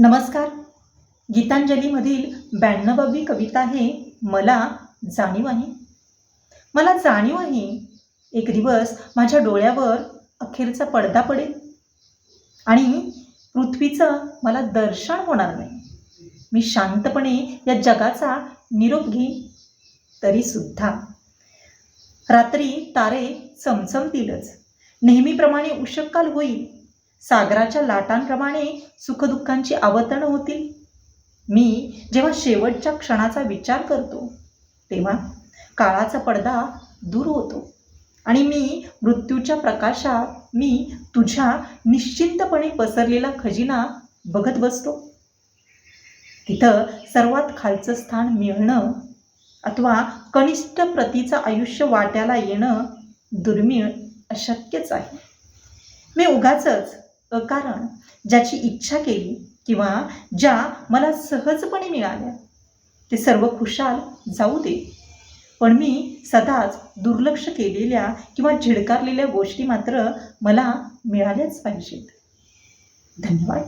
नमस्कार. गीतांजलीमधील ब्याण्णवावी कविता आहे मला जाणीव आहे मला जाणीव आहे एक दिवस माझ्या डोळ्यावर अखेरचा पडदा पडेल. आणि पृथ्वीचं मला दर्शन होणार नाही. मी शांतपणे या जगाचा निरोप घेईन. तरीसुद्धा. रात्री तारे चमचमतीलच. नेहमीप्रमाणे उशक्काल होईल. सागराच्या लाटांप्रमाणे सुखदुःखांची आवतरणं होतील. मी जेव्हा शेवटच्या क्षणाचा विचार करतो तेव्हा काळाचा पडदा दूर होतो आणि मी मृत्यूच्या प्रकाशात मी तुझ्या निश्चिंतपणे पसरलेला खजिना बघत बसतो. तिथं सर्वात खालचं स्थान मिळणं अथवा कनिष्ठ प्रतीचं आयुष्य वाट्याला येणं दुर्मिळ अशक्यच आहे. मी उगाचच अकारण ज्याची इच्छा केली किंवा ज्या मला सहजपणे मिळाल्या ते सर्व खुशाल जाऊ दे. पण मी सदाच दुर्लक्ष केलेल्या किंवा झिडकारलेल्या गोष्टी मात्र मला मिळाल्याच पाहिजेत. धन्यवाद.